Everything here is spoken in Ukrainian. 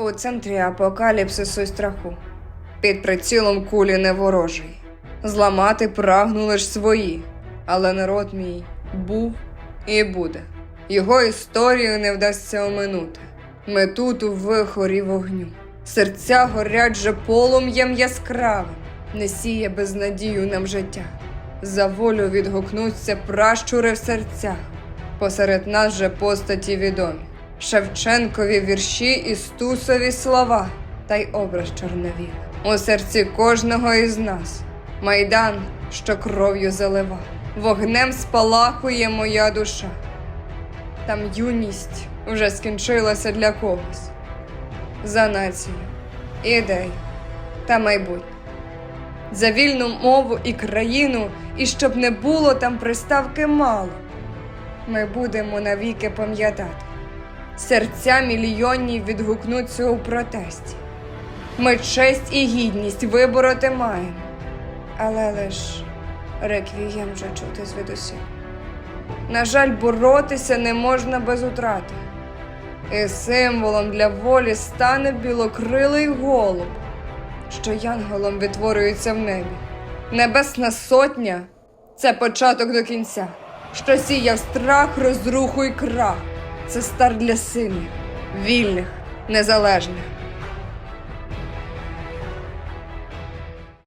У центрі апокаліпсису й страху. Під прицілом кулі неворожий. Зламати прагнули ж свої, але народ мій був і буде. Його історію не вдасться оминути. Ми тут у вихорі вогню. Серця горять же полум'ям яскравим, не сіє безнадію нам життя. За волю відгукнуться пращури в серцях. Посеред нас же постаті відомі. Шевченкові вірші і стусові слова, та й образ чорновіл. У серці кожного із нас майдан, що кров'ю залива, вогнем спалахує моя душа. Там юність вже скінчилася для когось. За націю, ідей та майбутнє. За вільну мову і країну, і щоб не було там приставки мало. Ми будемо навіки пам'ятати. Серця мільйонів відгукнуться у протесті. Ми честь і гідність вибороти маємо, але лиш реквієм вже чути звідусіль. На жаль, боротися не можна без утрати. І символом для волі стане білокрилий голуб, що янголом відтворюється в небі. Небесна сотня це початок до кінця, що сіяв страх, розруху і крах. Це стар для синів, вільних, незалежних.